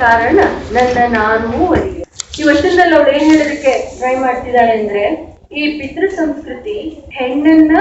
ಕಾರಣ ನನ್ನ ನಾನು ಒಲಿಯ ಈ ವಚನದಲ್ಲಿ ಅವಳು ಏನ್ ಹೇಳೋದಕ್ಕೆ ಟ್ರೈ ಮಾಡ್ತಿದ್ದಾಳೆ ಅಂದ್ರೆ ಈ ಪಿತೃ ಸಂಸ್ಕೃತಿ ಹೆಣ್ಣನ್ನ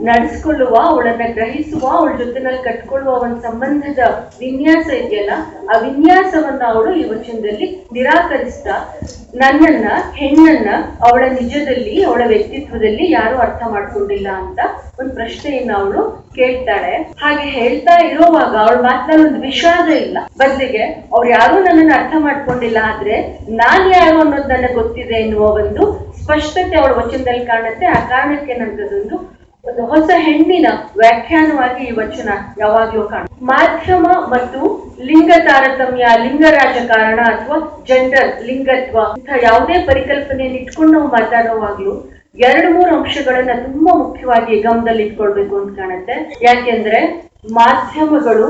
ನಡೆಸ್ಕೊಳ್ಳುವ, ಅವಳನ್ನ ಗ್ರಹಿಸುವ, ಅವಳ ಜೊತೆನಲ್ಲಿ ಕಟ್ಕೊಳ್ಳುವ ಒಂದು ಸಂಬಂಧದ ವಿನ್ಯಾಸ ಇದೆಯಲ್ಲ, ಆ ವಿನ್ಯಾಸವನ್ನ ಅವಳು ಈ ವಚನದಲ್ಲಿ ನಿರಾಕರಿಸ್ತಾ ನನ್ನನ್ನ, ಹೆಣ್ಣನ್ನ ಅವಳ ನಿಜದಲ್ಲಿ, ಅವಳ ವ್ಯಕ್ತಿತ್ವದಲ್ಲಿ ಯಾರು ಅರ್ಥ ಮಾಡ್ಕೊಂಡಿಲ್ಲ ಅಂತ ಒಂದು ಪ್ರಶ್ನೆಯನ್ನ ಅವಳು ಕೇಳ್ತಾಳೆ. ಹಾಗೆ ಹೇಳ್ತಾ ಇರುವಾಗ ಅವಳ ಮಾತ್ರ ಒಂದು ವಿಷಾದ ಇಲ್ಲ. ಬದಲಿಗೆ ಅವ್ರು ಯಾರು ನನ್ನನ್ನು ಅರ್ಥ ಮಾಡ್ಕೊಂಡಿಲ್ಲ ಆದ್ರೆ ನಾನ್ ಯಾರು ಅನ್ನೋದು ನನಗೆ ಗೊತ್ತಿದೆ ಎನ್ನುವ ಒಂದು ಸ್ಪಷ್ಟತೆ ಅವಳ ವಚನದಲ್ಲಿ ಕಾಣುತ್ತೆ. ಆ ಕಾರಣಕ್ಕೆ ನಮ್ದದೊಂದು ಒಂದು ಹೊಸ ಹೆಣ್ಣಿನ ವ್ಯಾಖ್ಯಾನವಾಗಿ ಈ ವಚನ ಯಾವಾಗ್ಲೂ ಕಾಣ ಮಾಧ್ಯಮ ಮತ್ತು ಲಿಂಗ ತಾರತಮ್ಯ ಲಿಂಗ ರಾಜಕಾರಣ ಅಥವಾ ಜೆಂಡರ್ ಲಿಂಗತ್ವ ಇಂಥ ಯಾವುದೇ ಪರಿಕಲ್ಪನೆಯನ್ನು ಇಟ್ಕೊಂಡು ನಾವು ಮಾತಾಡುವಾಗ್ಲೂ ಎರಡು ಮೂರು ಅಂಶಗಳನ್ನ ತುಂಬಾ ಮುಖ್ಯವಾಗಿ ಗಮನದಲ್ಲಿ ಇಟ್ಕೊಳ್ಬೇಕು ಅಂತ ಕಾಣುತ್ತೆ. ಯಾಕೆಂದ್ರೆ ಮಾಧ್ಯಮಗಳು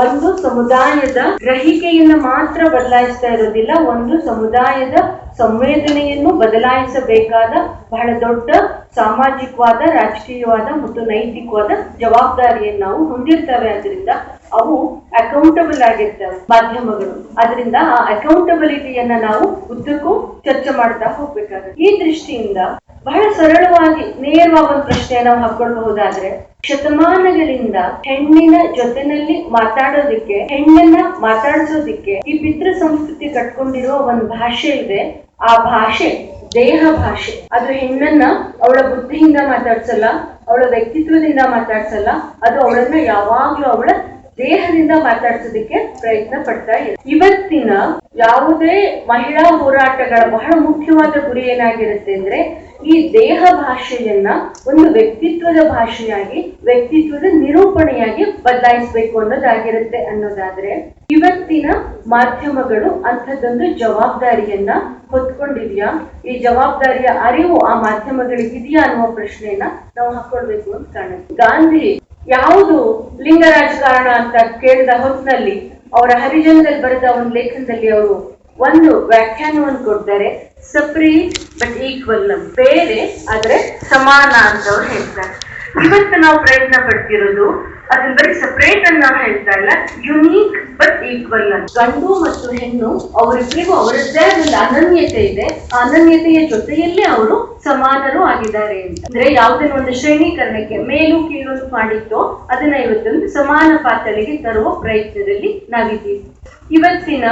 ಒಂದು ಸಮುದಾಯದ ಗ್ರಹಿಕೆಯನ್ನ ಮಾತ್ರ ಬದಲಾಯಿಸ್ತಾ ಇರೋದಿಲ್ಲ, ಒಂದು ಸಮುದಾಯದ ಸಂವೇದನೆಯನ್ನು ಬದಲಾಯಿಸಬೇಕಾದ ಬಹಳ ದೊಡ್ಡ ಸಾಮಾಜಿಕವಾದ, ರಾಜಕೀಯವಾದ ಮತ್ತು ನೈತಿಕವಾದ ಜವಾಬ್ದಾರಿಯನ್ನು ನಾವು ಹೊಂದಿರ್ತವೆ ಅದರಿಂದ ಅವು ಅಕೌಂಟಬಲ್ ಆಗಿರ್ತವೆ ಮಾಧ್ಯಮಗಳು. ಅದರಿಂದ ಆ ಅಕೌಂಟಬಿಲಿಟಿಯನ್ನ ನಾವು ಉದ್ದಕ್ಕೂ ಚರ್ಚೆ ಮಾಡ್ತಾ ಹೋಗ್ಬೇಕಾಗುತ್ತೆ. ಈ ದೃಷ್ಟಿಯಿಂದ ಬಹಳ ಸರಳವಾಗಿ ನೇರವಾಗಿ ಒಂದು ಪ್ರಶ್ನೆ ನಾವು ಹಾಕೊಳ್ಬಹುದಾದ್ರೆ, ಶತಮಾನಗಳಿಂದ ಹೆಣ್ಣಿನ ಜೊತೆನಲ್ಲಿ ಮಾತಾಡೋದಿಕ್ಕೆ, ಹೆಣ್ಣನ್ನ ಮಾತಾಡಿಸೋದಿಕ್ಕೆ ಈ ಪಿತೃ ಸಂಸ್ಕೃತಿ ಕಟ್ಕೊಂಡಿರುವ ಒಂದು ಭಾಷೆ ಇದೆ. ಆ ಭಾಷೆ, ದೇಹ ಭಾಷೆ. ಅದು ಹೆಣ್ಣನ್ನ ಅವಳ ಬುದ್ಧಿಯಿಂದ ಮಾತಾಡ್ಸಲ್ಲ, ಅವಳ ವ್ಯಕ್ತಿತ್ವದಿಂದ ಮಾತಾಡ್ಸಲ್ಲ, ಅದು ಅವಳನ್ನ ಯಾವಾಗ್ಲೂ ಅವಳ ದೇಹದಿಂದ ಮಾತಾಡ್ಸೋದಕ್ಕೆ ಪ್ರಯತ್ನ ಪಡ್ತಾ ಇದೆ ಇವತ್ತಿನ ಯಾವುದೇ ಮಹಿಳಾ ಹೋರಾಟಗಳ ಬಹಳ ಮುಖ್ಯವಾದ ಗುರಿ ಏನಾಗಿರುತ್ತೆ ಅಂದ್ರೆ, ಈ ದೇಹ ಭಾಷೆಯನ್ನ ಒಂದು ವ್ಯಕ್ತಿತ್ವದ ಭಾಷೆಯಾಗಿ, ವ್ಯಕ್ತಿತ್ವದ ನಿರೂಪಣೆಯಾಗಿ ಬದಲಾಯಿಸಬೇಕು ಅನ್ನೋದಾಗಿರುತ್ತೆ ಅನ್ನೋದಾದ್ರೆ, ಇವತ್ತಿನ ಮಾಧ್ಯಮಗಳು ಅಂಥದ್ದೊಂದು ಜವಾಬ್ದಾರಿಯನ್ನ ಹೊತ್ಕೊಂಡಿದ್ಯಾ? ಈ ಜವಾಬ್ದಾರಿಯ ಅರಿವು ಆ ಮಾಧ್ಯಮಗಳಿಗೆ ಇದೆಯಾ ಅನ್ನುವ ಪ್ರಶ್ನೆಯನ್ನ ನಾವು ಹಾಕೊಳ್ಬೇಕು ಅಂತ ಕಾಣುತ್ತೆ. ಗಾಂಧಿ ಯಾವುದು ಲಿಂಗ ರಾಜಕಾರಣ ಅಂತ ಕೇಳಿದ ಹೊತ್ತಿನಲ್ಲಿ ಅವರ ಹರಿಜನದಲ್ಲಿ ಬರೆದ ಒಂದು ಲೇಖನದಲ್ಲಿ ಅವರು ಒಂದು ವ್ಯಾಖ್ಯಾನವನ್ನು ಕೊಡ್ತಾರೆ ಸಪ್ರೇಟ್ ಬಟ್ ಈಕ್ವಲ್ ಬೇರೆ, ಆದ್ರೆ ಸಮಾನ ಅಂತ ಅವ್ರು ಹೇಳ್ತಾರೆ. ಇವತ್ತು ನಾವು ಪ್ರಯತ್ನ ಪಡ್ತಿರೋದು ಅದನ್ನ ಬರೀ ಸಪರೇಟ್ ಅಂತ ನಾವು ಹೇಳ್ತಾ ಇಲ್ಲ. ಯುನೀಕ್ ಬಟ್ ಈಕ್ವಲ್ ಅಂತ. ಗಂಡು ಮತ್ತು ಹೆಣ್ಣು, ಅವರಿಬ್ಬರಿಗೂ ಅವರದ್ದೇ ಒಂದು ಅನನ್ಯತೆ ಇದೆ. ಅನನ್ಯತೆಯ ಜೊತೆಯಲ್ಲೇ ಅವರು ಸಮಾನರು ಆಗಿದ್ದಾರೆ ಅಂತ. ಅಂದ್ರೆ ಯಾವುದೇ ಒಂದು ಶ್ರೇಣೀಕರಣಕ್ಕೆ ಮೇಲು ಕೀಳು ಮಾಡಿತ್ತೋ ಅದನ್ನ ಇವತ್ತೊಂದು ಸಮಾನ ಪಾತ್ರಗಳಿಗೆ ತರುವ ಪ್ರಯತ್ನದಲ್ಲಿ ನಾವಿದ್ದೀವಿ. ಇವತ್ತಿನ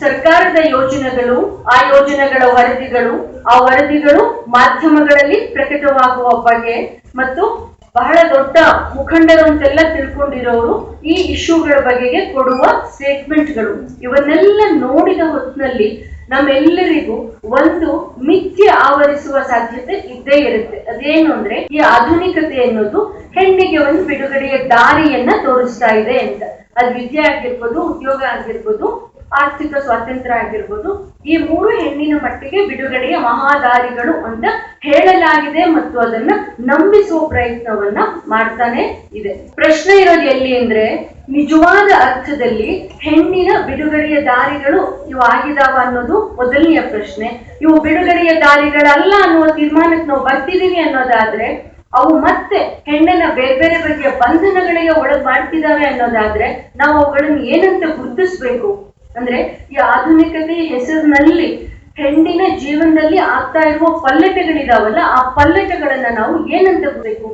ಸರ್ಕಾರದ ಯೋಜನೆಗಳು, ಆ ಯೋಜನೆಗಳ ವರದಿಗಳು, ಆ ವರದಿಗಳು ಮಾಧ್ಯಮಗಳಲ್ಲಿ ಪ್ರಕಟವಾಗುವ ಬಗ್ಗೆ ಮತ್ತು ಬಹಳ ದೊಡ್ಡ ಮುಖಂಡರು ಅಂತೆಲ್ಲ ತಿಳ್ಕೊಂಡಿರೋರು ಈ ಇಶ್ಯೂಗಳ ಬಗೆಗೆ ಕೊಡುವ ಸ್ಟೇಟ್ಮೆಂಟ್ಗಳು ಇವನ್ನೆಲ್ಲ ನೋಡಿದ ಹೊತ್ತಿನಲ್ಲಿ ನಮ್ಮೆಲ್ಲರಿಗೂ ಒಂದು ಮಿಥ್ಯ ಆವರಿಸುವ ಸಾಧ್ಯತೆ ಇದ್ದೇ ಇರುತ್ತೆ. ಅದೇನು ಅಂದ್ರೆ ಈ ಆಧುನಿಕತೆ ಅನ್ನೋದು ಹೆಣ್ಣಿಗೆ ಒಂದು ಬಿಡುಗಡೆಯ ದಾರಿಯನ್ನ ತೋರಿಸ್ತಾ ಇದೆ ಅಂತ. ಅದು ವಿದ್ಯೆ ಆಗಿರ್ಬೋದು, ಉದ್ಯೋಗ ಆಗಿರ್ಬೋದು ಆರ್ಥಿಕ ಸ್ವಾತಂತ್ರ್ಯ ಆಗಿರ್ಬೋದು, ಈ ಮೂರು ಹೆಣ್ಣಿನ ಮಟ್ಟಿಗೆ ಬಿಡುಗಡೆಯ ಮಹಾದಾರಿಗಳು ಅಂತ ಹೇಳಲಾಗಿದೆ ಮತ್ತು ಅದನ್ನ ನಂಬಿಸುವ ಪ್ರಯತ್ನವನ್ನ ಮಾಡ್ತಾನೆ ಇದೆ. ಪ್ರಶ್ನೆ ಇರೋದು ಎಲ್ಲಿ ಅಂದ್ರೆ, ನಿಜವಾದ ಅರ್ಥದಲ್ಲಿ ಹೆಣ್ಣಿನ ಬಿಡುಗಡೆಯ ದಾರಿಗಳು ಇವು ಆಗಿದಾವ ಅನ್ನೋದು ಮೊದಲನೆಯ ಪ್ರಶ್ನೆ. ಇವು ಬಿಡುಗಡೆಯ ದಾರಿಗಳಲ್ಲ ಅನ್ನುವ ತೀರ್ಮಾನಕ್ಕೆ ನಾವು ಬರ್ತಿದೀವಿ ಅನ್ನೋದಾದ್ರೆ, ಅವು ಮತ್ತೆ ಹೆಣ್ಣನ್ನ ಬೇರೆ ಬೇರೆ ಬಗೆಯ ಬಂಧನಗಳಿಗೆ ಒಳಗ್ ಮಾಡ್ತಿದಾವೆ ಅನ್ನೋದಾದ್ರೆ, ನಾವು ಅವುಗಳನ್ನು ಏನಂತ ಗುರುತಿಸ್ಬೇಕು? ಅಂದ್ರೆ ಈ ಆಧುನಿಕತೆ ಹೆಸರಿನಲ್ಲಿ, ಹೆಣ್ಣಿನ ಜೀವನದಲ್ಲಿ ಆಗ್ತಾ ಇರುವ ಪಲ್ಲಟಗಳಿದಾವಲ್ಲ ಆ ಪಲ್ಲಟಗಳನ್ನ ನಾವು ಏನಂತ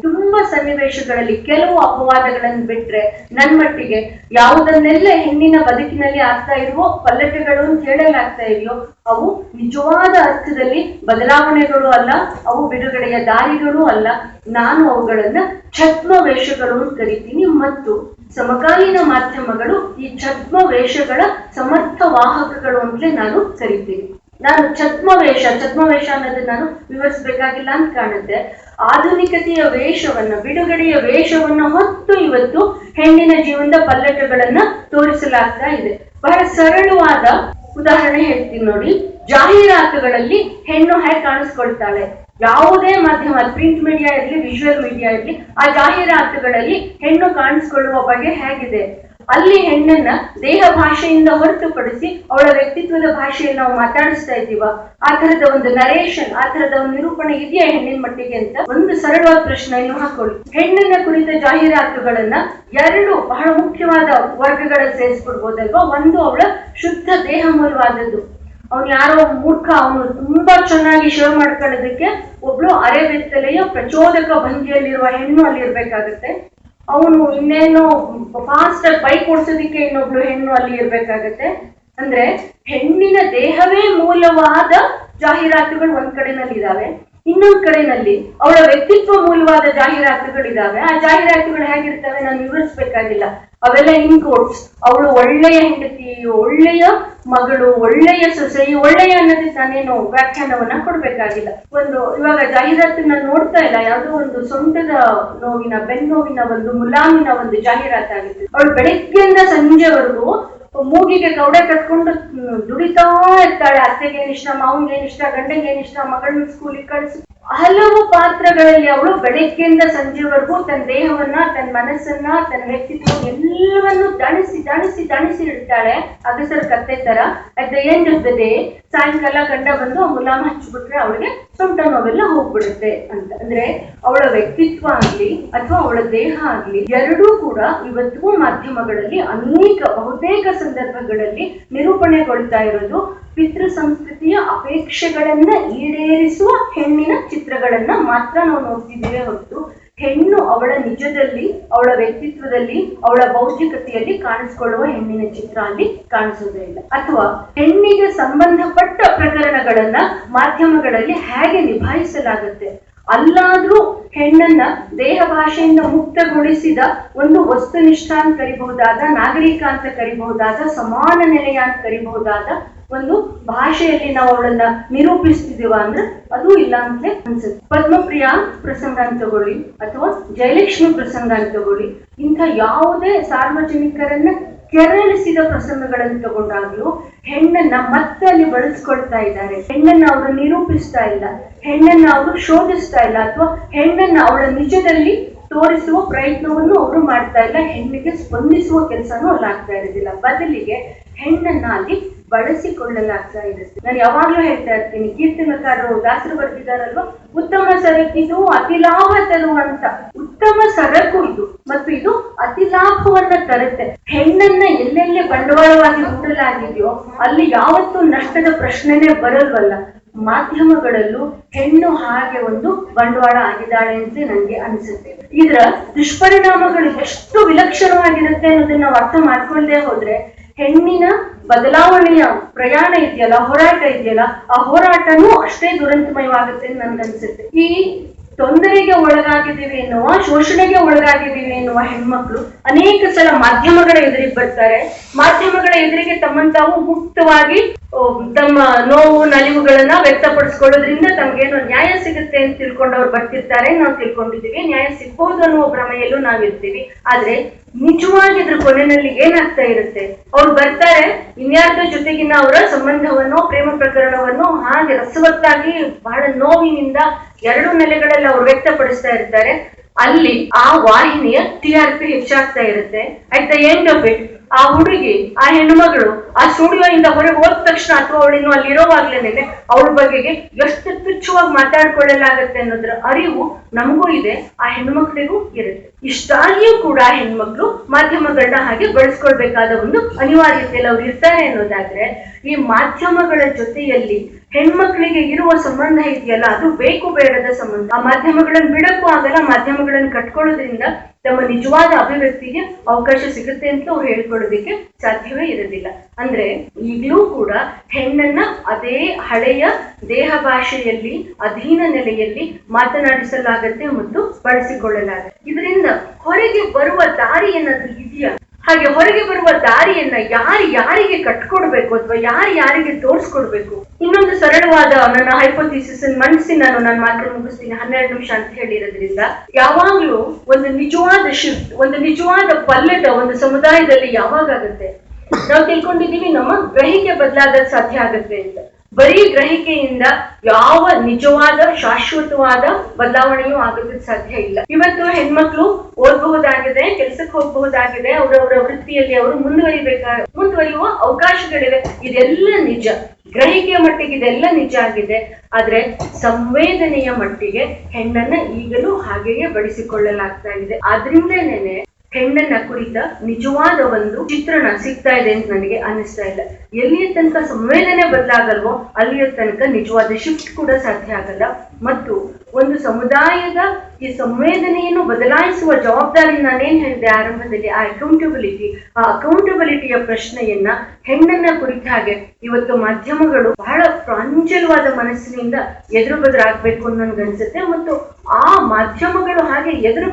ತುಂಬಾ ಸನ್ನಿವೇಶಗಳಲ್ಲಿ ಕೆಲವು ಅಪವಾದಗಳನ್ನು ಬಿಟ್ರೆ ನನ್ ಮಟ್ಟಿಗೆ ಯಾವುದನ್ನೆಲ್ಲ ಹೆಣ್ಣಿನ ಬದುಕಿನಲ್ಲಿ ಆಗ್ತಾ ಇರುವ ಪಲ್ಲಟಗಳು ಅಂತ ಹೇಳಲಾಗ್ತಾ ಇದೆಯೋ, ಅವು ನಿಜವಾದ ಅರ್ಥದಲ್ಲಿ ಬದಲಾವಣೆಗಳು ಅಲ್ಲ, ಅವು ಬಿಡುಗಡೆಯ ದಾರಿಗಳು ಅಲ್ಲ. ನಾನು ಅವುಗಳನ್ನ ಛತ್ಮ ವೇಷಗಳು ಕರಿತೀನಿ. ಮತ್ತು ಸಮಕಾಲೀನ ಮಾಧ್ಯಮಗಳು ಈ ಛದ್ಮ ವೇಷಗಳ ಸಮರ್ಥ ವಾಹಕಗಳು ಅಂತಲೇ ನಾನು ಕರಿತೀನಿ. ನಾನು ಛದ್ಮ ವೇಷ ಛದ್ಮ ವೇಷ ಅನ್ನೋದನ್ನ ನಾನು ವಿವರಿಸಬೇಕಾಗಿಲ್ಲ ಅಂತ ಕಾಣುತ್ತೆ. ಆಧುನಿಕತೆಯ ವೇಷವನ್ನ, ಬಿಡುಗಡೆಯ ವೇಷವನ್ನ ಹೊತ್ತು ಇವತ್ತು ಹೆಣ್ಣಿನ ಜೀವನದ ಪಲ್ಲಟಗಳನ್ನ ತೋರಿಸಲಾಗ್ತಾ ಇದೆ. ಬಹಳ ಸರಳವಾದ ಉದಾಹರಣೆ ಹೇಳ್ತೀನಿ ನೋಡಿ. ಜಾಹೀರಾತುಗಳಲ್ಲಿ ಹೆಣ್ಣು ಹೇಗೆ ಕಾಣಿಸ್ಕೊಳ್ತಾಳೆ. ಯಾವುದೇ ಮಾಧ್ಯಮ ಪ್ರಿಂಟ್ ಮೀಡಿಯಾ ಇರಲಿ ವಿಜುವಲ್ ಮೀಡಿಯಾ ಇರಲಿ, ಆ ಜಾಹೀರಾತುಗಳಲ್ಲಿ ಹೆಣ್ಣು ಕಾಣಿಸ್ಕೊಳ್ಳುವ ಬಗೆ ಹೇಗಿದೆ. ಅಲ್ಲಿ ಹೆಣ್ಣನ್ನ ದೇಹ ಭಾಷೆಯಿಂದ ಹೊರತುಪಡಿಸಿ ಅವಳ ವ್ಯಕ್ತಿತ್ವದ ಭಾಷೆಯನ್ನು ನಾವು ಮಾತಾಡಿಸ್ತಾ ಇದ್ದೀವ. ಆ ತರದ ಒಂದು ನರೇಷನ್ ಆ ತರದ ಒಂದು ನಿರೂಪಣೆ ಇದೆಯಾ ಹೆಣ್ಣಿನ ಮಟ್ಟಿಗೆ ಅಂತ ಒಂದು ಸರಳವಾದ ಪ್ರಶ್ನೆಯನ್ನು ಹಾಕೊಳ್ಳಿ. ಹೆಣ್ಣಿನ ಕುರಿತ ಜಾಹೀರಾತುಗಳನ್ನ ಎರಡು ಬಹಳ ಮುಖ್ಯವಾದ ವರ್ಗಗಳಲ್ಲಿ ಸೇರಿಸ್ಬಿಡ್ಬೋದಲ್ವಾ? ಒಂದು ಅವಳ ಶುದ್ಧ ದೇಹ ಮೂಲವಾದದ್ದು. ಅವ್ನು ಯಾರೋ ಮೂರ್ಖ, ಅವನು ತುಂಬಾ ಚೆನ್ನಾಗಿ ಶೇವ್ ಮಾಡ್ಕೊಳ್ಳೋದಕ್ಕೆ ಒಬ್ಳು ಅರೆಬೆತ್ತಲೆಯ ಪ್ರಚೋದಕ ಭಂಗಿಯಲ್ಲಿರುವ ಹೆಣ್ಣು ಅಲ್ಲಿ ಇರ್ಬೇಕಾಗತ್ತೆ. ಅವನು ಇನ್ನೇನು ಫಾಸ್ಟ್ ಆಗಿ ಬೈಕ್ ಓಡಿಸೋದಿಕ್ಕೆ ಇನ್ನೊಬ್ಳು ಹೆಣ್ಣು ಅಲ್ಲಿ ಇರ್ಬೇಕಾಗತ್ತೆ. ಅಂದ್ರೆ ಹೆಣ್ಣಿನ ದೇಹವೇ ಮೂಲವಾದ ಜಾಹೀರಾತುಗಳು ಒಂದ್ ಕಡೆನಲ್ಲಿ ಇದಾವೆ. ಇನ್ನೊಂದ್ ಕಡೆನಲ್ಲಿ ಅವಳ ವ್ಯಕ್ತಿತ್ವ ಮೂಲವಾದ ಜಾಹೀರಾತುಗಳಿದಾವೆ ಆ ಜಾಹೀರಾತುಗಳು ಹೇಗಿರ್ತವೆ ನಾನು ವಿವರಿಸ್ಬೇಕಾಗಿಲ್ಲ. ಅವೆಲ್ಲ ಇನ್ ಕೋಟ್ಸ್ ಅವಳು ಒಳ್ಳೆಯ ಹೆಂಡತಿ, ಒಳ್ಳೆಯ ಮಗಳು, ಒಳ್ಳೆಯ ಸೊಸೆ, ಒಳ್ಳೆಯ ಅನ್ನೋದಕ್ಕೆ ನಾನೇನು ವ್ಯಾಖ್ಯಾನವನ್ನ ಕೊಡ್ಬೇಕಾಗಿಲ್ಲ. ಒಂದು ಇವಾಗ ಜಾಹೀರಾತನ್ನ ನೋಡ್ತಾ ಇಲ್ಲ. ಯಾವ್ದೋ ಒಂದು ಸೊಂಟದ ನೋವಿನ, ಬೆನ್ನೋವಿನ ಒಂದು ಮುಲಾಮಿನ ಒಂದು ಜಾಹೀರಾತಾಗಿತ್ತು. ಅವಳು ಬೆಳಿಗ್ಗೆಯಿಂದ ಸಂಜೆವರೆಗೂ ಮೂಗಿಗೆ ಕೌಡೆ ಕಟ್ಕೊಂಡು ದುಡಿತಾ ಇರ್ತಾಳೆ. ಅತ್ತೆಗೆ ಏನಿಷ್ಟ ಮಾವನ್ಗೆ ಏನಿಷ್ಟ ಗಂಡಂಗೆ ಏನಿಷ್ಟ ಮಗಳನ್ನ ಸ್ಕೂಲಿಗೆ ಕಳಿಸಿ. ಹಲವು ಪಾತ್ರಗಳಲ್ಲಿ ಅವಳು ಬೆಳಗ್ಗೆಯಿಂದ ಸಂಜೆವರೆಗೂ ತನ್ನ ದೇಹವನ್ನ, ತನ್ನ ಮನಸ್ಸನ್ನ, ತನ್ನ ವ್ಯಕ್ತಿತ್ವ ಎಲ್ಲವನ್ನು ದಣಿಸಿ ದಣಿಸಿ ದಣಿಸಿ ಇಡ್ತಾಳೆ. ಅಗಸರ ಕತ್ತೆ ತರ. At the end of the day ಸಾಯಂಕಾಲ ಗಂಡ ಬಂದು ಮುಲಾಮ ಹಚ್ಚಿಬಿಟ್ರೆ ಅವಳಿಗೆ ಸೊಂಟ ನೋವೆಲ್ಲ ಹೋಗ್ಬಿಡುತ್ತೆ ಅಂತ. ಅಂದ್ರೆ ಅವಳ ವ್ಯಕ್ತಿತ್ವ ಆಗ್ಲಿ ಅಥವಾ ಅವಳ ದೇಹ ಆಗ್ಲಿ, ಎರಡೂ ಕೂಡ ಇವತ್ತಿಗೂ ಮಾಧ್ಯಮಗಳಲ್ಲಿ ಅನೇಕ, ಬಹುತೇಕ ಸಂದರ್ಭಗಳಲ್ಲಿ ನಿರೂಪಣೆಗೊಳ್ತಾ ಇರೋದು ಪಿತೃ ಸಂಸ್ಕೃತಿಯ ಅಪೇಕ್ಷೆಗಳನ್ನ ಈಡೇರಿಸುವ ಹೆಣ್ಣಿನ ಚಿತ್ರಗಳನ್ನ ಮಾತ್ರ ನಾವು ನೋಡ್ತಿದ್ದೇವೆ ಹೊರತು ಹೆಣ್ಣು ಅವಳ ನಿಜದಲ್ಲಿ, ಅವಳ ವ್ಯಕ್ತಿತ್ವದಲ್ಲಿ, ಅವಳ ಬೌದ್ಧಿಕತೆಯಲ್ಲಿ ಕಾಣಿಸ್ಕೊಳ್ಳುವ ಹೆಣ್ಣಿನ ಚಿತ್ರ ಅಲ್ಲಿ ಕಾಣಿಸೋದೇ ಇಲ್ಲ. ಅಥವಾ ಹೆಣ್ಣಿಗೆ ಸಂಬಂಧಪಟ್ಟ ಪ್ರಕರಣಗಳನ್ನ ಮಾಧ್ಯಮಗಳಲ್ಲಿ ಹೇಗೆ ನಿಭಾಯಿಸಲಾಗುತ್ತೆ? ಅಲ್ಲಾದ್ರೂ ಹೆಣ್ಣನ್ನ ದೇಹ ಭಾಷೆಯಿಂದ ಮುಕ್ತಗೊಳಿಸಿದ ಒಂದು ವಸ್ತುನಿಷ್ಠ ಅಂತ ಕರಿಬಹುದಾದ, ನಾಗರಿಕ ಅಂತ ಕರಿಬಹುದಾದ, ಸಮಾನ ನೆಲೆಯ ಅಂತ ಕರಿಬಹುದಾದ ಒಂದು ಭಾಷೆಯಲ್ಲಿ ನಾವು ಅವಳನ್ನ ನಿರೂಪಿಸ್ತಿದೀವ ಅಂದ್ರೆ ಅದು ಇಲ್ಲ ಅಂತಲೇ ಅನ್ಸುತ್ತೆ. ಪದ್ಮಪ್ರಿಯಾ ಪ್ರಸಂಗ ಅಂತ ತಗೊಳ್ಳಿ ಅಥವಾ ಜಯಲಕ್ಷ್ಮಿ ಪ್ರಸಂಗ ಅಂತ ತಗೊಳ್ಳಿ. ಇಂಥ ಯಾವುದೇ ಸಾರ್ವಜನಿಕರನ್ನ ಕೆರಳಿಸಿದ ಪ್ರಸಂಗಗಳನ್ನು ತಗೊಂಡಾಗ್ಲೂ ಹೆಣ್ಣನ್ನ ಮತ್ತೆ ಅಲ್ಲಿ ಬಳಸ್ಕೊಳ್ತಾ ಇದ್ದಾರೆ. ಹೆಣ್ಣನ್ನ ಅವರು ನಿರೂಪಿಸ್ತಾ ಇಲ್ಲ. ಹೆಣ್ಣನ್ನ ಅವರು ಶೋಧಿಸ್ತಾ ಇಲ್ಲ ಅಥವಾ ಹೆಣ್ಣನ್ನ ಅವಳ ನಿಜದಲ್ಲಿ ತೋರಿಸುವ ಪ್ರಯತ್ನವನ್ನು ಅವರು ಮಾಡ್ತಾ ಇಲ್ಲ. ಹೆಣ್ಣಿಗೆ ಸ್ಪಂದಿಸುವ ಕೆಲಸನೂ ಅಲ್ಲಿ ಆಗ್ತಾ ಇರೋದಿಲ್ಲ. ಬದಲಿಗೆ ಹೆಣ್ಣನ್ನ ಅಲ್ಲಿ ಬಳಸಿಕೊಳ್ಳಲಾಗ್ತಾ ಇದೆ. ನಾನು ಯಾವಾಗ್ಲೂ ಹೇಳ್ತಾ ಇರ್ತೀನಿ, ಕೀರ್ತನಕಾರರು, ದಾಸರು ಬರ್ತಿದಾರಲ್ವಾ ಉತ್ತಮ ಸರಕಿದು ಅತಿ ಲಾಭ ತರುವಂತ ಉತ್ತಮ ಸರಕು ಇದು, ಮತ್ತು ಇದು ಅತಿ ಲಾಭವನ್ನ ತರುತ್ತೆ. ಹೆಣ್ಣನ್ನ ಎಲ್ಲೆಲ್ಲಿ ಬಂಡವಾಳವಾಗಿ ಹೂಡಲಾಗಿದೆಯೋ, ಅಲ್ಲಿ ಯಾವತ್ತೂ ನಷ್ಟದ ಪ್ರಶ್ನೆನೇ ಬರಲ್ವಲ್ಲ. ಮಾಧ್ಯಮಗಳಲ್ಲೂ ಹೆಣ್ಣು ಹಾಗೆ ಒಂದು ಬಂಡವಾಳ ಆಗಿದ್ದಾಳೆ ಅಂತ ನನಗೆ ಅನಿಸುತ್ತೆ. ಇದರ ದುಷ್ಪರಿಣಾಮಗಳು ಎಷ್ಟು ವಿಲಕ್ಷಣವಾಗಿರುತ್ತೆ ಅನ್ನೋದನ್ನ ನಾವು ಅರ್ಥ ಮಾಡ್ಕೊಳ್ಳದೆ ಹೋದ್ರೆ ಹೆಣ್ಣಿನ ಬದಲಾವಣೆಯ ಪ್ರಯಾಣ ಇದೆಯಲ್ಲ, ಹೋರಾಟ ಇದೆಯಲ್ಲ, ಆ ಹೋರಾಟನೂ ಅಷ್ಟೇ ದುರಂತಮಯವಾಗುತ್ತೆ ಅಂತ ನನ್ಗನ್ಸುತ್ತೆ. ಈ ತೊಂದರೆಗೆ ಒಳಗಾಗಿದ್ದೀವಿ ಎನ್ನುವ, ಶೋಷಣೆಗೆ ಒಳಗಾಗಿದ್ದೀವಿ ಎನ್ನುವ ಹೆಣ್ಮಕ್ಳು ಅನೇಕ ಸಲ ಮಾಧ್ಯಮಗಳ ಎದುರಿಗೆ ಬರ್ತಾರೆ. ಮಾಧ್ಯಮಗಳ ಎದುರಿಗೆ ತಮ್ಮನ್ನು ತಾವು ಮುಕ್ತವಾಗಿ ತಮ್ಮ ನೋವು, ನಲಿವುಗಳನ್ನ ವ್ಯಕ್ತಪಡಿಸ್ಕೊಳ್ಳೋದ್ರಿಂದ ತಮ್ಗೇನೋ ನ್ಯಾಯ ಸಿಗುತ್ತೆ ಅಂತ ತಿಳ್ಕೊಂಡವ್ರು ಬರ್ತಿರ್ತಾರೆ ನಾವು ತಿಳ್ಕೊಂಡಿದ್ದೀವಿ. ನ್ಯಾಯ ಸಿಗ್ಬಹುದು ಅನ್ನುವ ಭ್ರಮೆಯಲ್ಲೂ ನಾವಿರ್ತೀವಿ. ಆದ್ರೆ ನಿಜವಾಗಿ ಇದ್ರ ಕೊನೆಯಲ್ಲಿ ಏನಾಗ್ತಾ ಇರುತ್ತೆ? ಅವ್ರು ಬರ್ತಾರೆ, ಇನ್ಯಾರ್ದ ಜೊತೆಗಿನ ಅವರ ಸಂಬಂಧವನ್ನು, ಪ್ರೇಮ ಪ್ರಕರಣವನ್ನು, ಹಾಗೆ ರಸವತ್ತಾಗಿ, ಬಹಳ ನೋವಿನಿಂದ ಎರಡು ನೆಲೆಗಳಲ್ಲಿ ಅವ್ರು ವ್ಯಕ್ತಪಡಿಸ್ತಾ ಇರ್ತಾರೆ. ಅಲ್ಲಿ ಆ ವಾಹಿನಿಯ ಟಿ ಆರ್ ಪಿ ಹೆಚ್ಚಾಗ್ತಾ ಇರುತ್ತೆ. At the end of it ಆ ಹುಡುಗಿ, ಆ ಹೆಣ್ಮಗಳು ಆ ಸ್ಟುಡಿಯೋ ಇಂದ ಹೊರಗೆ ಹೋದ ತಕ್ಷಣ ಅಥವಾ ಅವಳಿನ್ನು ಅಲ್ಲಿ ಇರೋವಾಗ್ಲೇನೆ ಅವಳ ಬಗೆಗೆ ಎಷ್ಟು ತುಚ್ಛವಾಗಿ ಮಾತಾಡ್ಕೊಳ್ಳಲಾಗತ್ತೆ ಅನ್ನೋದ್ರ ಅರಿವು ನಮಗೂ ಇದೆ, ಆ ಹೆಣ್ಮಕ್ಳಿಗೂ ಇರುತ್ತೆ. ಇಷ್ಟಾಗಿಯೂ ಕೂಡ ಹೆಣ್ಮಕ್ಳು ಮಾಧ್ಯಮಗಳನ್ನ ಹಾಗೆ ಬಳಸ್ಕೊಳ್ಬೇಕಾದ ಒಂದು ಅನಿವಾರ್ಯತೆಯಲ್ಲಿ ಅವ್ರು ಇರ್ತಾರೆ ಅನ್ನೋದಾದ್ರೆ ಈ ಮಾಧ್ಯಮಗಳ ಜೊತೆಯಲ್ಲಿ ಹೆಣ್ಮಕ್ಳಿಗೆ ಇರುವ ಸಂಬಂಧ ಇದೆಯಲ್ಲ, ಅದು ಬೇಕು ಬೇಡದ ಸಂಬಂಧ. ಆ ಮಾಧ್ಯಮಗಳನ್ನು ಬಿಡಕ್ಕೂ ಆಗಲ್ಲ, ಮಾಧ್ಯಮಗಳನ್ನ ಕಟ್ಕೊಳ್ಳೋದ್ರಿಂದ ತಮ್ಮ ನಿಜವಾದ ಅಭಿವ್ಯಕ್ತಿಗೆ ಅವಕಾಶ ಸಿಗುತ್ತೆ ಅಂತ ಅವ್ರು ಹೇಳ್ಕೊಳ್ಳೋದಿಕ್ಕೆ ಸಾಧ್ಯವೇ ಇರೋದಿಲ್ಲ. ಅಂದ್ರೆ ಈಗಲೂ ಕೂಡ ಹೆಣ್ಣನ್ನ ಅದೇ ಹಳೆಯ ದೇಹ ಭಾಷೆಯಲ್ಲಿ, ಅಧೀನ ನೆಲೆಯಲ್ಲಿ ಮಾತನಾಡಿಸಲಾಗತ್ತೆ ಮತ್ತು ಬಳಸಿಕೊಳ್ಳಲಾಗುತ್ತೆ. ಇದರಿಂದ ಹೊರಗೆ ಬರುವ ದಾರಿ ಏನಾದ್ರೂ ಇದೆಯಾ? ಹಾಗೆ ಹೊರಗೆ ಬರುವ ದಾರಿಯನ್ನ ಯಾರು ಯಾರಿಗೆ ಕಟ್ಕೊಡ್ಬೇಕು ಅಥವಾ ಯಾರು ಯಾರಿಗೆ ತೋರಿಸ್ಕೊಡ್ಬೇಕು? ಇನ್ನೊಂದು ಸರಳವಾದ ನನ್ನ ಹೈಪೋಥಿಸಿಸ್ ಮನಸ್ಸಿನ ನಾನು ನನ್ನ ಮಾತ್ರ ಮುಗಿಸ್ತೀನಿ. ಹನ್ನೆರಡು ನಿಮಿಷ ಅಂತ ಹೇಳಿರೋದ್ರಿಂದ ಯಾವಾಗ್ಲೂ ಒಂದು ನಿಜವಾದ ಶಿಫ್ಟ್ ಒಂದು ನಿಜವಾದ ಪಲ್ಲಟ ಒಂದು ಸಮುದಾಯದಲ್ಲಿ ಯಾವಾಗ ಆಗುತ್ತೆ ನಾವು ತಿಳ್ಕೊಂಡಿದ್ದೀವಿ, ನಮ್ಮ ಗ್ರಹಿಕೆ ಬದಲಾದ ಸಾಧ್ಯ ಆಗುತ್ತೆ ಅಂತ. ಬರೀ ಗ್ರಹಿಕೆಯಿಂದ ಯಾವ ನಿಜವಾದ, ಶಾಶ್ವತವಾದ ಬದಲಾವಣೆಯೂ ಆಗೋದಕ್ಕೆ ಸಾಧ್ಯ ಇಲ್ಲ. ಇವತ್ತು ಹೆಣ್ಮಕ್ಳು ಓದಬಹುದಾಗಿದೆ, ಕೆಲ್ಸಕ್ಕೆ ಹೋಗಬಹುದಾಗಿದೆ, ಅವರವರ ವೃತ್ತಿಯಲ್ಲಿ ಅವರು ಮುಂದುವರಿಬೇಕಾ, ಮುಂದುವರಿಯುವ ಅವಕಾಶಗಳಿವೆ. ಇದೆಲ್ಲ ನಿಜ. ಗ್ರಹಿಕೆಯ ಮಟ್ಟಿಗೆ ಇದೆಲ್ಲ ನಿಜ ಆಗಿದೆ. ಆದ್ರೆ ಸಂವೇದನೆಯ ಮಟ್ಟಿಗೆ ಹೆಣ್ಣನ್ನ ಈಗಲೂ ಹಾಗೆಯೇ ಬಡಿಸಿಕೊಳ್ಳಲಾಗ್ತಾ ಇದೆ. ಆದ್ರಿಂದನೇ ಹೆಣ್ಣನ್ನ ಕುರಿತ ನಿಜವಾದ ಒಂದು ಚಿತ್ರಣ ಸಿಗ್ತಾ ಇದೆ ಅಂತ ನನಗೆ ಅನಿಸ್ತಾ ಇಲ್ಲ. ಎಲ್ಲಿಯ ತನಕ ಸಂವೇದನೆ ಬದಲಾಗಲ್ವೋ ಅಲ್ಲಿಯ ತನಕ ನಿಜವಾದ ಶಿಫ್ಟ್ ಕೂಡ ಸಾಧ್ಯ ಆಗಲ್ಲ. ಮತ್ತು ಒಂದು ಸಮುದಾಯದ ಈ ಸಂವೇದನೆಯನ್ನು ಬದಲಾಯಿಸುವ ಜವಾಬ್ದಾರಿ ನಾನೇನ್ ಹೇಳಿದೆ ಆರಂಭದಲ್ಲಿ, ಆ ಅಕೌಂಟಬಿಲಿಟಿ ಆ ಅಕೌಂಟಬಿಲಿಟಿಯ ಪ್ರಶ್ನೆಯನ್ನ ಹೆಣ್ಣನ್ನ ಕುರಿತ ಹಾಗೆ ಇವತ್ತು ಮಾಧ್ಯಮಗಳು ಬಹಳ ಪ್ರಾಂಚಲವಾದ ಮನಸ್ಸಿನಿಂದ ಎದುರು ಬದರಾಗಬೇಕು ಅಂತ ನನ್ಗನ್ಸುತ್ತೆ ಮತ್ತು ಆ ಮಾಧ್ಯಮಗಳು ಹಾಗೆ ಎದುರು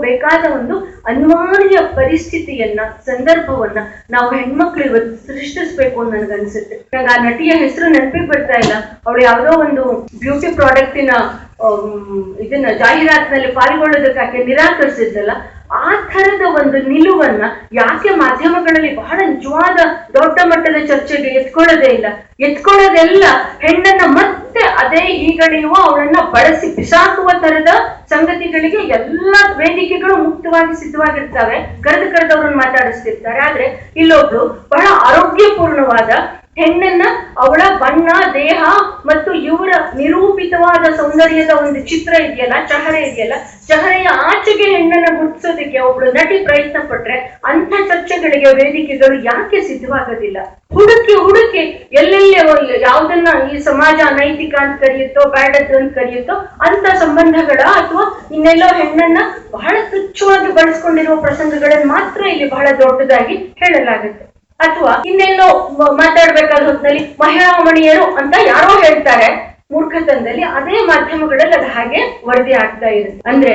ಬೇಕಾದ ಒಂದು ಅನಿವಾರ್ಯ ಪರಿಸ್ಥಿತಿಯನ್ನ, ಸಂದರ್ಭವನ್ನ ನಾವು ಹೆಣ್ಮಕ್ಳು ಇವತ್ತು ಸೃಷ್ಟಿಸ್ಬೇಕು ಅಂತ ನನ್ಗನ್ಸುತ್ತೆ ನಂಗೆ ಆ ನಟಿಯ ಹೆಸರು ನೆನಪಿಗೆ ಬರ್ತಾ ಇಲ್ಲ. ಅವಳು ಯಾವುದೋ ಒಂದು ಬ್ಯೂಟಿ ಪ್ರಾಡಕ್ಟಿನ ಇದನ್ನ ಜಾಹೀರಾತಿನಲ್ಲಿ ಪಾಲ್ಗೊಳ್ಳೋದಕ್ಕೆ ನಿರಾಕರಿಸಿದ್ನಲ್ಲ? ಆ ತರದ ಒಂದು ನಿಲುವನ್ನ ಯಾಕೆ ಮಾಧ್ಯಮಗಳಲ್ಲಿ ಬಹಳ ನಿಜವಾದ ದೊಡ್ಡ ಮಟ್ಟದ ಚರ್ಚೆಗೆ ಎತ್ಕೊಳ್ಳೋದೇ ಇಲ್ಲ? ಎತ್ಕೊಳ್ಳೋದೆಲ್ಲ ಹೆಣ್ಣನ್ನ ಮತ್ತೆ ಅದೇ ಹೀಗಳೆಯುವ ಅವಳನ್ನ ಬಳಸಿ ಬಿಸಾಕುವ ತರದ ಸಂಗತಿಗಳಿಗೆ ಎಲ್ಲ ವೇದಿಕೆಗಳು ಮುಕ್ತವಾಗಿ ಸಿದ್ಧವಾಗಿರ್ತವೆ. ಕರೆದು ಕರೆದವ್ರನ್ನ ಮಾತಾಡಿಸ್ತಿರ್ತಾರೆ. ಆದ್ರೆ ಇಲ್ಲೊಬ್ರು ಬಹಳ ಆರೋಗ್ಯಪೂರ್ಣವಾದ ಹೆಣ್ಣನ್ನ ಅವಳ ಬಣ್ಣ, ದೇಹ ಮತ್ತು ಇವರ ನಿರೂಪಿತವಾದ ಸೌಂದರ್ಯದ ಒಂದು ಚಿತ್ರ ಇದೆಯಲ್ಲ, ಚಹರೆ ಇದೆಯಲ್ಲ. ಚಹರೆಯ ಆಚೆಗೆ ಹೆಣ್ಣನ್ನ ಗುರುತಿಸೋದಕ್ಕೆ ಒಬ್ಳು ನಟಿ ಪ್ರಯತ್ನ ಪಟ್ರೆ ಅಂಥ ಚರ್ಚೆಗಳಿಗೆ ವೇದಿಕೆಗಳು ಯಾಕೆ ಸಿದ್ಧವಾಗೋದಿಲ್ಲ? ಹುಡುಕಿ ಹುಡುಕಿ ಎಲ್ಲೆಲ್ಲಿ ಯಾವ್ದನ್ನ ಈ ಸಮಾಜ ಅನೈತಿಕ ಅಂತ ಕರೆಯುತ್ತೋ, ಬ್ಯಾಡದ್ದು ಅಂತ ಕರೆಯುತ್ತೋ ಅಂತ ಸಂಬಂಧಗಳ ಅಥವಾ ಇನ್ನೆಲ್ಲೋ ಹೆಣ್ಣನ್ನ ಬಹಳ ತುಚ್ಛವಾಗಿ ಬಳಸ್ಕೊಂಡಿರುವ ಪ್ರಸಂಗಗಳನ್ನು ಮಾತ್ರ ಇಲ್ಲಿ ಬಹಳ ದೊಡ್ಡದಾಗಿ ಹೇಳಲಾಗುತ್ತೆ. ಅಥವಾ ಇನ್ನೆಲ್ಲೋ ಮಾತಾಡ್ಬೇಕಾದ ಹೊತ್ತಿನಲ್ಲಿ ಮಹಿಳಾ ಮಣಿಯರು ಅಂತ ಯಾರೋ ಹೇಳ್ತಾರೆ. ಮೂರ್ಖತನದಲ್ಲಿ ಅದೇ ಮಾಧ್ಯಮಗಳಲ್ಲಿ ಅದು ಹಾಗೆ ವರದಿ ಆಗ್ತಾ ಇರುತ್ತೆ ಅಂದ್ರೆ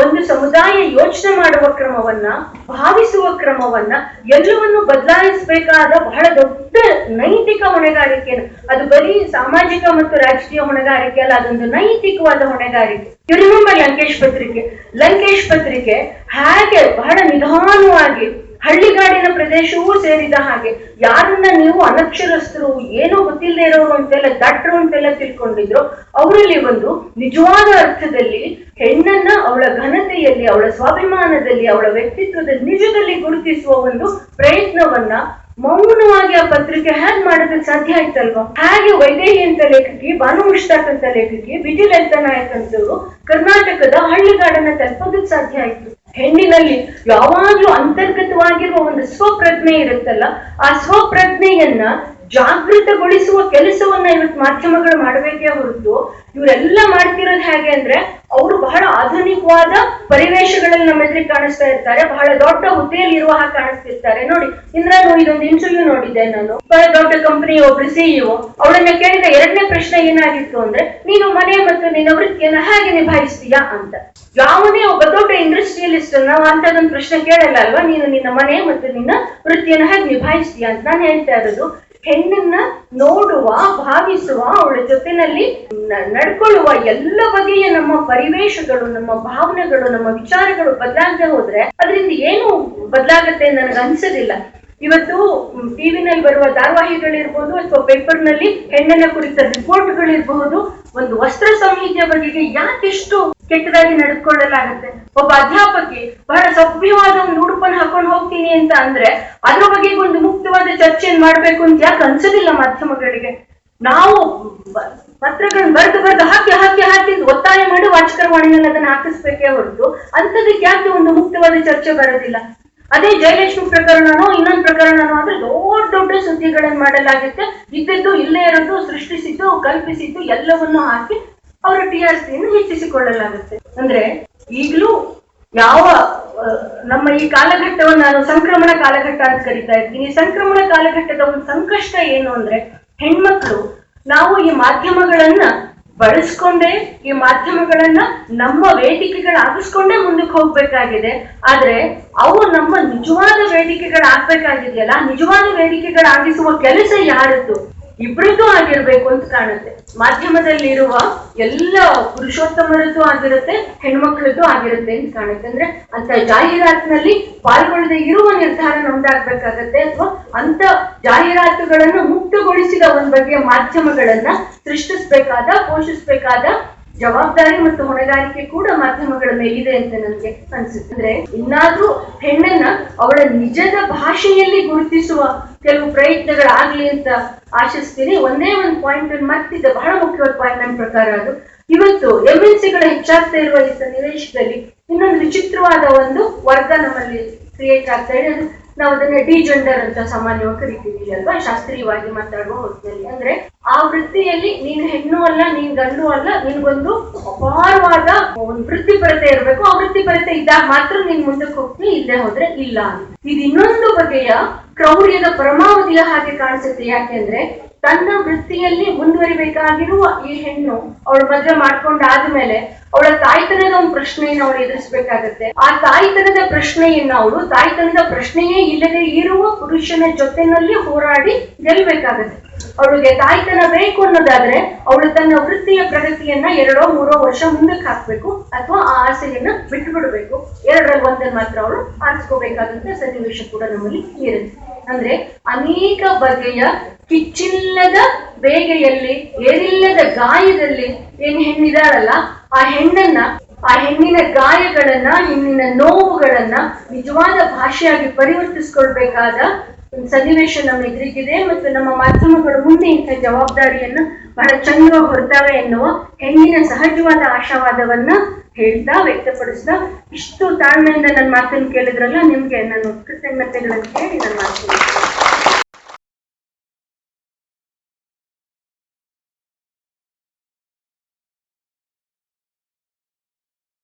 ಒಂದು ಸಮುದಾಯ ಯೋಚನೆ ಮಾಡುವ ಕ್ರಮವನ್ನ, ಭಾವಿಸುವ ಕ್ರಮವನ್ನ ಎಲ್ಲವನ್ನು ಬದಲಾಯಿಸಬೇಕಾದ ಬಹಳ ದೊಡ್ಡ ನೈತಿಕ ಹೊಣೆಗಾರಿಕೆ ಅದು. ಬರೀ ಸಾಮಾಜಿಕ ಮತ್ತು ರಾಜಕೀಯ ಹೊಣೆಗಾರಿಕೆ ಅಲ್ಲ, ಅದೊಂದು ನೈತಿಕವಾದ ಹೊಣೆಗಾರಿಕೆ. ರಿಮೆಂಬರ್ ಲಂಕೇಶ್ ಪತ್ರಿಕೆ ಲಂಕೇಶ್ ಪತ್ರಿಕೆ ಹಾಗೆ ಬಹಳ ನಿಧಾನವಾಗಿ ಹಳ್ಳಿಗಾಡಿನ ಪ್ರದೇಶವೂ ಸೇರಿದ ಹಾಗೆ ಯಾರನ್ನ ನೀವು ಅನಕ್ಷರಸ್ಥರು ಏನೋ ಗೊತ್ತಿಲ್ಲದೆ ಇರೋರು ಅಂತೆಲ್ಲ ದಟ್ರು ಅಂತೆಲ್ಲ ತಿಳ್ಕೊಂಡಿದ್ರು, ಅವರಲ್ಲಿ ಒಂದು ನಿಜವಾದ ಅರ್ಥದಲ್ಲಿ ಹೆಣ್ಣನ್ನ ಅವಳ ಘನತೆಯಲ್ಲಿ, ಅವಳ ಸ್ವಾಭಿಮಾನದಲ್ಲಿ, ಅವಳ ವ್ಯಕ್ತಿತ್ವದ ನಿಜದಲ್ಲಿ ಗುರುತಿಸುವ ಒಂದು ಪ್ರಯತ್ನವನ್ನ ಮೌನವಾಗಿ ಆ ಪತ್ರಿಕೆ ಹ್ಯಾಂಗ್ ಮಾಡೋದಕ್ಕೆ ಸಾಧ್ಯ ಆಯ್ತಲ್ವಾ? ಹಾಗೆ ವೈದೇಹಿ ಅಂತ ಲೇಖಕಿ, ಭಾನು ಮುಷ್ತಾಕ್ ಅಂತ ಲೇಖಕಿ ವಿಜಿ ಅಂತ ನಾಯಕ್ ಅಂತವರು ಕರ್ನಾಟಕದ ಹಳ್ಳಿಗಾಡನ್ನ ತಲುಪೋದಕ್ಕೆ ಸಾಧ್ಯ ಆಯ್ತು. ಹೆಣ್ಣಿನಲ್ಲಿ ಯಾವಾಗ್ಲೂ ಅಂತರ್ಗತವಾಗಿರುವ ಒಂದು ಸ್ವಪ್ರಜ್ಞೆ ಇರುತ್ತಲ್ಲ, ಆ ಸ್ವಪ್ರಜ್ಞೆಯನ್ನ ಜಾಗೃತಗೊಳಿಸುವ ಕೆಲಸವನ್ನ ಇವತ್ತು ಮಾಧ್ಯಮಗಳು ಮಾಡಬೇಕೇ ಹೊರತು ಇವರೆಲ್ಲ ಮಾಡ್ತಿರೋದು ಹೇಗೆ ಅಂದ್ರೆ ಅವರು ಬಹಳ ಆಧುನಿಕವಾದ ಪರಿವೇಶಗಳಲ್ಲಿ ನಮ್ಮ ಎದುರಿಗೆ ಕಾಣಿಸ್ತಾ ಇರ್ತಾರೆ, ಬಹಳ ದೊಡ್ಡ ಹುದ್ದೆಯಲ್ಲಿ ಇರುವ ಹಾಗೆ ಕಾಣಿಸ್ತಿರ್ತಾರೆ. ನೋಡಿ, ಇಂದ್ರಾನು ಇದೊಂದು ಇಂಟರ್ವ್ಯೂ ನೋಡಿದ್ದೆ ನಾನು. ಬಹಳ ದೊಡ್ಡ ಕಂಪನಿ ಒಬ್ರು ಸಿಇಒ ಅವಳನ್ನ ಕೇಳಿದ ಎರಡನೇ ಪ್ರಶ್ನೆ ಏನಾಗಿತ್ತು ಅಂದ್ರೆ, ನೀನು ಮನೆ ಮತ್ತು ನಿನ್ನ ವೃತ್ತಿಯನ್ನ ಹೇಗೆ ನಿಭಾಯಿಸ್ತೀಯಾ? ಅಂತ. ಯಾವುದೇ ಒಬ್ಬ ದೊಡ್ಡ ಇಂಡಸ್ಟ್ರಿಯಲಿಸ್ಟ್ ಅನ್ನ ಅಂತದೊಂದು ಪ್ರಶ್ನೆ ಕೇಳಲ್ಲ ಅಲ್ವಾ? ನೀನು ನಿನ್ನ ಮನೆ ಮತ್ತು ನಿನ್ನ ವೃತ್ತಿಯನ್ನು ಹೇಗೆ ನಿಭಾಯಿಸ್ತೀಯ ಅಂತ ನಾನು ಹೇಳ್ತಾ ಇರೋದು. ಹೆಣ್ಣನ್ನ ನೋಡುವ, ಭಾವಿಸುವ, ಅವಳ ಜೊತೆನಲ್ಲಿ ನಡ್ಕೊಳ್ಳುವ ಎಲ್ಲ ಬಗೆಯ ನಮ್ಮ ಪರಿವೇಶಗಳು, ನಮ್ಮ ಭಾವನೆಗಳು, ನಮ್ಮ ವಿಚಾರಗಳು ಬದಲಾಗದೆ ಹೋದ್ರೆ ಅದರಿಂದ ಏನು ಬದಲಾಗತ್ತೆ ನನಗೆ ಅನ್ಸೋದಿಲ್ಲ. ಇವತ್ತು ಟಿವಿನಲ್ಲಿ ಬರುವ ಧಾರಾವಾಹಿಗಳಿರ್ಬೋದು ಅಥವಾ ಪೇಪರ್ನಲ್ಲಿ ಹೆಣ್ಣನ್ನ ಕುರಿತ ರಿಪೋರ್ಟ್ಗಳಿರಬಹುದು, ಒಂದು ವಸ್ತ್ರ ಸಂಹಿತೆಯ ಬಗೆಗೆ ಯಾಕೆಷ್ಟು ಕೆಟ್ಟದಾಗಿ ನಡೆದುಕೊಳ್ಳಲಾಗತ್ತೆ. ಒಬ್ಬ ಅಧ್ಯಾಪಕಿ, ಬಹಳ ಸಭ್ಯವಾದ ಒಂದು ಉಡುಪನ್ನು ಹಾಕೊಂಡು ಹೋಗ್ತೀನಿ ಅಂತ ಅಂದ್ರೆ ಅದ್ರ ಬಗ್ಗೆ ಒಂದು ಮುಕ್ತವಾದ ಚರ್ಚೆಯನ್ನು ಮಾಡ್ಬೇಕು ಅಂತ ಯಾಕೆ ಅನ್ಸೋದಿಲ್ಲ ಮಾಧ್ಯಮಗಳಿಗೆ? ನಾವು ಪತ್ರಗಳನ್ನ ಬರೆದು ಬರೆದು ಹಾಕಿ ಹಾಕಿ ಹಾಕಿ ಒತ್ತಾಯ ಮಾಡಿ ವಾಚಕರವಾಣಿನಲ್ಲಿ ಅದನ್ನ ಹಾಕಿಸ್ಬೇಕೇ ಹೊರತು ಅಂಥದಕ್ಕೆ ಯಾಕೆ ಒಂದು ಮುಕ್ತವಾದ ಚರ್ಚೆ ಬರೋದಿಲ್ಲ? ಅದೇ ಜಯಲಕ್ಷ್ಮಿ ಪ್ರಕರಣನೋ, ಇನ್ನೊಂದು ಪ್ರಕರಣನೋ ಅಂದ್ರೆ ದೊಡ್ಡ ದೊಡ್ಡ ಸುದ್ದಿಗಳನ್ನ ಮಾಡಲಾಗುತ್ತೆ. ಇದ್ದದ್ದು ಇಲ್ಲೇ ಇರೋದು, ಸೃಷ್ಟಿಸಿದ್ದು, ಕಲ್ಪಿಸಿದ್ದು ಎಲ್ಲವನ್ನೂ ಹಾಕಿ ಅವರ ಟಿ ಆರ್ ಸಿಯನ್ನು ಹೆಚ್ಚಿಸಿಕೊಳ್ಳಲಾಗುತ್ತೆ. ಅಂದ್ರೆ ಈಗಲೂ ಯಾವ ನಮ್ಮ ಈ ಕಾಲಘಟ್ಟವನ್ನು ನಾನು ಸಂಕ್ರಮಣ ಕಾಲಘಟ್ಟ ಅಂತ ಕರಿತಾ ಈ ಸಂಕ್ರಮಣ ಕಾಲಘಟ್ಟದ ಒಂದು ಸಂಕಷ್ಟ ಏನು ಅಂದ್ರೆ ಹೆಣ್ಮಕ್ಳು ನಾವು ಈ ಮಾಧ್ಯಮಗಳನ್ನ ಬಳಸ್ಕೊಂಡೇ, ಈ ಮಾಧ್ಯಮಗಳನ್ನ ನಮ್ಮ ವೇದಿಕೆಗಳಾಗಿಸ್ಕೊಂಡೇ ಮುಂದಕ್ಕೆ ಹೋಗ್ಬೇಕಾಗಿದೆ. ಆದ್ರೆ ಅವು ನಮ್ಮ ನಿಜವಾದ ವೇದಿಕೆಗಳಾಗ್ಬೇಕಾಗಿದೆಯಲ್ಲ, ನಿಜವಾದ ವೇದಿಕೆಗಳಾಗಿಸುವ ಕೆಲಸ ಯಾರದ್ದು? ಇಬ್ಬರದ್ದು ಆಗಿರ್ಬೇಕು ಅಂತ ಕಾಣುತ್ತೆ. ಮಾಧ್ಯಮದಲ್ಲಿರುವ ಎಲ್ಲ ಪುರುಷೋತ್ತಮರದ್ದು ಆಗಿರುತ್ತೆ, ಹೆಣ್ಮಕ್ಳದ್ದು ಆಗಿರುತ್ತೆ ಅಂತ ಕಾಣುತ್ತೆ. ಅಂದ್ರೆ ಅಂತ ಜಾಹೀರಾತಿನಲ್ಲಿ ಪಾಲ್ಗೊಳ್ಳದೆ ಇರುವ ನಿರ್ಧಾರ ನಮ್ದಾಗ್ಬೇಕಾಗತ್ತೆ ಅಥವಾ ಅಂತ ಜಾಹೀರಾತುಗಳನ್ನು ಮುಕ್ತಗೊಳಿಸಿದ ಒಂದ್ ಬಗೆಯ ಮಾಧ್ಯಮಗಳನ್ನ ಸೃಷ್ಟಿಸ್ಬೇಕಾದ, ಪೋಷಿಸ್ಬೇಕಾದ ಜವಾಬ್ದಾರಿ ಮತ್ತು ಹೊಣೆಗಾರಿಕೆ ಕೂಡ ಮಾಧ್ಯಮಗಳ ಮೇಲಿದೆ ಅಂತ ನನಗೆ ಅನ್ಸುತ್ತೆ. ಅಂದ್ರೆ ಇನ್ನಾದ್ರೂ ಹೆಣ್ಣನ್ನ ಅವಳ ನಿಜದ ಭಾಷೆಯಲ್ಲಿ ಗುರುತಿಸುವ ಕೆಲವು ಪ್ರಯತ್ನಗಳಾಗ್ಲಿ ಅಂತ ಆಶಿಸ್ತೀನಿ. ಒಂದೇ ಒಂದು ಪಾಯಿಂಟ್ ಮತ್ತಿದ್ದ ಬಹಳ ಮುಖ್ಯವಾದ ಪಾಯಿಂಟ್ ನನ್ನ ಪ್ರಕಾರ ಅದು. ಇವತ್ತು ಎಂ ಎನ್ ಸಿಗಳ ಹೆಚ್ಚಾಗ್ತಾ ಇರುವ ಈ ಸನ್ನಿವೇಶದಲ್ಲಿ ಇನ್ನೊಂದು ವಿಚಿತ್ರವಾದ ಒಂದು ವರ್ಗ ನಮ್ಮಲ್ಲಿ ಕ್ರಿಯೇಟ್ ಆಗ್ತಾ ಇದೆ. ಅದು ನಾವು ಅದನ್ನ ಡಿ ಜೆಂಡರ್ ಅಂತ ಸಾಮಾನ್ಯವಾಗಿ ಕರಿತೀವಿ ಅಲ್ವಾ? ಶಾಸ್ತ್ರೀಯವಾಗಿ ಮಾತಾಡುವ ಹೊತ್ತಿನಲ್ಲಿ ಅಂದ್ರೆ ಆ ವೃತ್ತಿಯಲ್ಲಿ ನೀನು ಹೆಣ್ಣು ಅಲ್ಲ, ನೀನ್ ಗಂಡು ಅಲ್ಲ, ನಿನ್ಗೊಂದು ಅಪಾರವಾದ ಒಂದು ವೃತ್ತಿಪರತೆ ಇರಬೇಕು. ಆ ವೃತ್ತಿಪರತೆ ಇದ್ದಾಗ ಮಾತ್ರ ನೀನ್ ಮುಂದಕ್ಕೆ ಹೋಗ್ತೀನಿ ಇಲ್ಲದೆ ಹೋದ್ರೆ ಇಲ್ಲ ಇದು ಇನ್ನೊಂದು ಬಗೆಯ ಕ್ರೌರ್ಯದ ಪರಮಾವಧಿಯ ಹಾಗೆ ಕಾಣಿಸುತ್ತೆ. ಯಾಕೆಂದ್ರೆ ತನ್ನ ವೃತ್ತಿಯಲ್ಲಿ ಮುಂದುವರಿಬೇಕಾಗಿರುವ ಈ ಹೆಣ್ಣು ಅವಳು ಮದುವೆ ಮಾಡ್ಕೊಂಡಾದ್ಮೇಲೆ ಅವಳ ತಾಯ್ತನದ ಒಂದು ಪ್ರಶ್ನೆಯನ್ನು ಅವಳು ಎದುರಿಸಬೇಕಾಗತ್ತೆ. ಆ ತಾಯ್ತನದ ಪ್ರಶ್ನೆಯನ್ನ ಅವಳು ತಾಯ್ತನದ ಪ್ರಶ್ನೆಯೇ ಇಲ್ಲದೆ ಇರುವ ಪುರುಷನ ಜೊತೆನಲ್ಲಿ ಹೋರಾಡಿ ಗೆಲ್ಬೇಕಾಗತ್ತೆ ಅವಳಿಗೆ ತಾಯ್ತನ ಬೇಕು ಅನ್ನೋದಾದ್ರೆ ಅವಳು ತನ್ನ ವೃತ್ತಿಯ ಪ್ರಗತಿಯನ್ನ ಎರಡೋ ಮೂರೋ ವರ್ಷ ಮುಂದಕ್ಕೆ ಹಾಕ್ಬೇಕು ಅಥವಾ ಆ ಆಸೆಯನ್ನ ಬಿಟ್ಟು ಬಿಡಬೇಕು ಎರಡರಲ್ಲಿ ಒಂದನ್ನು ಮಾತ್ರ ಅವಳು ಆರಿಸ್ಕೋಬೇಕಾದಂತ ಸನ್ನಿವೇಶ ಕೂಡ ನಮ್ಮಲ್ಲಿ ಇರುತ್ತೆ. ಅಂದ್ರೆ ಅನೇಕ ಬಗೆಯ ಕಿಚ್ಚಿಲ್ಲದ ಬೇಗೆಯಲ್ಲಿ, ಏರಿಲ್ಲದ ಗಾಯದಲ್ಲಿ ಏನ್ ಹೆಣ್ಣಿದಾಳಲ್ಲ, ಆ ಹೆಣ್ಣನ್ನ, ಆ ಹೆಣ್ಣಿನ ಗಾಯಗಳನ್ನ, ಹೆಣ್ಣಿನ ನೋವುಗಳನ್ನ ನಿಜವಾದ ಭಾಷೆಯಾಗಿ ಪರಿವರ್ತಿಸ್ಕೊಳ್ಬೇಕಾದ ಸನ್ನಿವೇಶ ನಮ್ಮ ಎದುರಿಗಿದೆ ಮತ್ತು ನಮ್ಮ ಮಾಧ್ಯಮಗಳು ಮುಂದೆ ಇಂಥ ಜವಾಬ್ದಾರಿಯನ್ನ ಬಹಳ ಚಂದ್ರ ಹೊರತಾವೆ ಎನ್ನುವ ಹೆಣ್ಣಿನ ಸಹಜವಾದ ಆಶಾವಾದವನ್ನ ಹೇಳ್ತಾ ವ್ಯಕ್ತಪಡಿಸ್ತಾ ಇಷ್ಟು ತಾಳ್ಮೆಯಿಂದ ನನ್ನ ಮಾತನ್ನು ಕೇಳಿದ್ರಲ್ಲ, ನಿಮ್ಗೆ ನಾನು ಕೃತಜ್ಞತೆಗಳನ್ನು ಹೇಳಿ ನನ್ನ ಮಾತನ್ನು